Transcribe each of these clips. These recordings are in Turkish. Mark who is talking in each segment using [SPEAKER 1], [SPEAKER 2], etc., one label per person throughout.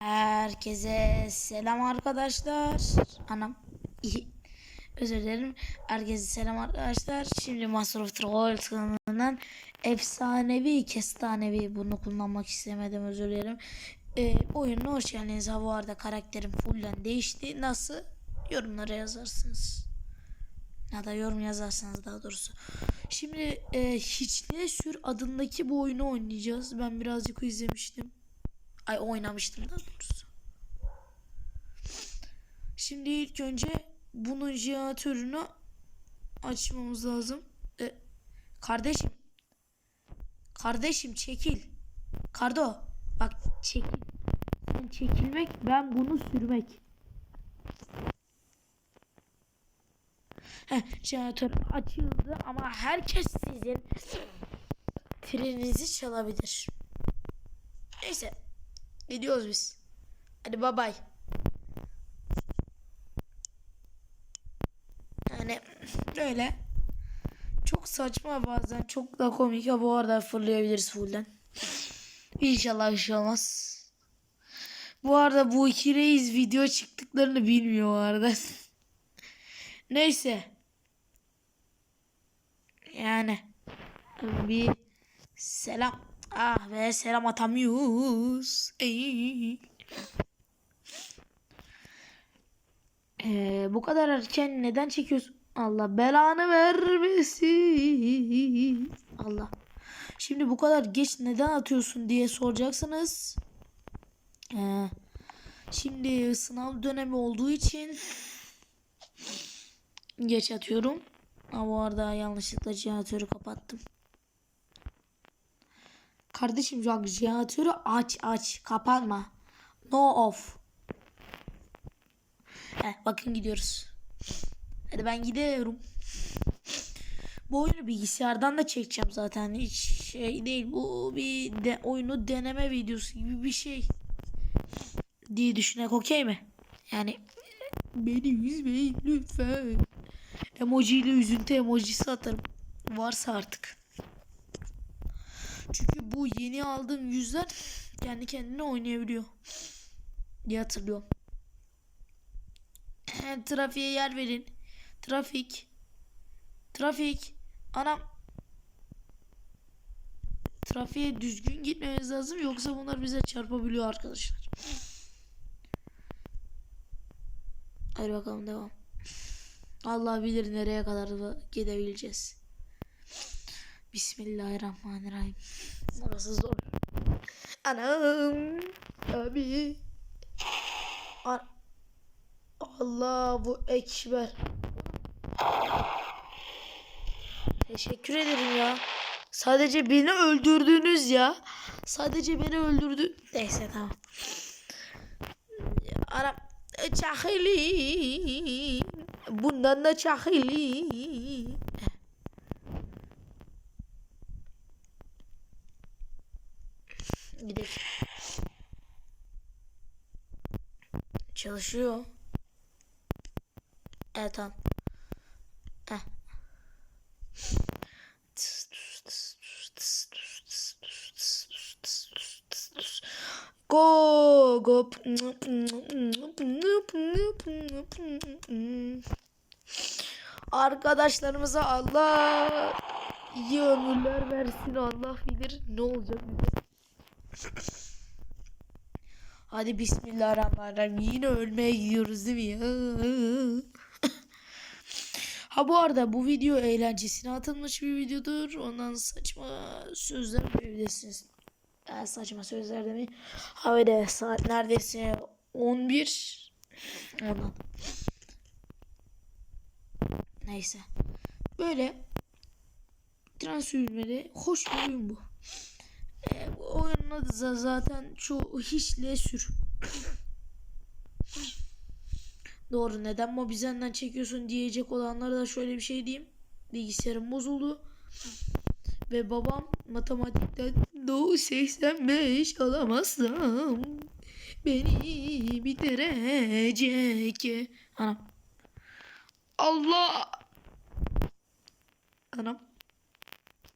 [SPEAKER 1] Herkese selam arkadaşlar. Anam. Özür dilerim. Herkese selam arkadaşlar. Şimdi Master of Troll kanalından efsanevi kestanevi bunu kullanmak istemedim özür dilerim. Ee, oyununa hoş geldiniz. Ha bu arada karakterim fullen değişti. Nasıl? Yorumlara yazarsınız. Ya da yorum yazarsanız daha doğrusu. Şimdi e, Hiçliğe Sür adındaki bu oyunu oynayacağız. Ben birazcık izlemiştim. Ay oynamıştım daha doğrusu. Şimdi ilk önce bunun jeneratörünü açmamız lazım. E, kardeşim. Kardeşim çekil. Kardo. Bak çekil. Sen çekilmek ben bunu sürmek. Heh, jeneratör açıldı ama herkes sizin treninizi çalabilir. Neyse. Gidiyoruz biz. Hadi bay bay. Yani öyle. Çok saçma bazen. Çok da komik. Ha bu arada fırlayabiliriz fullden. İnşallah bir şey olmaz. Bu arada bu iki reis video çıktıklarını bilmiyor bu arada. Neyse. Yani. Bir selam. Ah be selam atamıyoruz. Ey. Ee, bu kadar erken neden çekiyorsun? Allah belanı vermesin. Allah. Şimdi bu kadar geç neden atıyorsun diye soracaksınız. Ee, şimdi sınav dönemi olduğu için geç atıyorum. Ama bu arada yanlışlıkla jeneratörü kapattım. Kardeşim bak jeneratörü aç aç kapatma. No off. Heh, bakın gidiyoruz. Hadi ben gidiyorum. Bu oyunu bilgisayardan da çekeceğim zaten. Hiç şey değil. Bu bir de oyunu deneme videosu gibi bir şey. Diye düşünerek okey mi? Yani beni üzmeyin lütfen. Emoji ile üzüntü emojisi atarım. Varsa artık. Çünkü bu yeni aldığım yüzler kendi kendine oynayabiliyor. Diye hatırlıyorum. Trafiğe yer verin. Trafik. Trafik. Anam. Trafiğe düzgün gitmemiz lazım yoksa bunlar bize çarpabiliyor arkadaşlar. Hadi bakalım devam. Allah bilir nereye kadar da gidebileceğiz. Bismillahirrahmanirrahim. Orası zor. Anam. Abi. An Allah bu ekber. Teşekkür ederim ya. Sadece beni öldürdünüz ya. Sadece beni öldürdü. Neyse tamam. Anam. Çahili. Bundan da çahili. Gidelim. Çalışıyor. Evet tamam. Go go. Arkadaşlarımıza Allah iyi ömürler versin. Allah bilir ne olacak bize. Hadi bismillahirrahmanirrahim. Yine ölmeye gidiyoruz değil mi ha bu arada bu video eğlencesine atılmış bir videodur. Ondan saçma sözler duyabilirsiniz. Yani saçma sözler demeyin. Ha böyle saat neredeyse 11. Ondan. Neyse. Böyle tren sürmeli hoş bir oyun bu. Bu oyunun adı da zaten çoğu hiçle sür. Doğru neden Mobizen'den çekiyorsun diyecek olanlara da şöyle bir şey diyeyim. Bilgisayarım bozuldu. Ve babam matematikten Doğu 85 alamazsam beni bitirecek. Anam. Allah. Anam.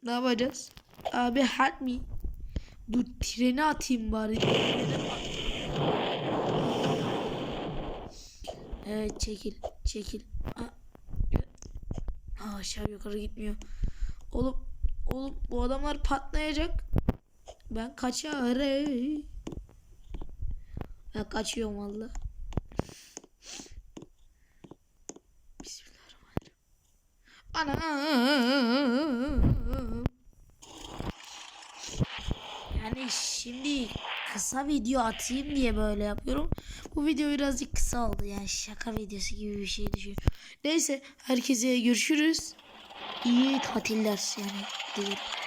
[SPEAKER 1] Ne yapacağız? Abi help me. Dur treni atayım bari. Evet çekil çekil. Aa, aşağı yukarı gitmiyor. Oğlum oğlum bu adamlar patlayacak. Ben kaçarım. Ben kaçıyorum valla. Bismillahirrahmanirrahim. Ana. Şimdi kısa video atayım diye böyle yapıyorum. Bu video birazcık kısa oldu yani şaka videosu gibi bir şey düşün. Neyse herkese görüşürüz. İyi tatiller yani dilerim.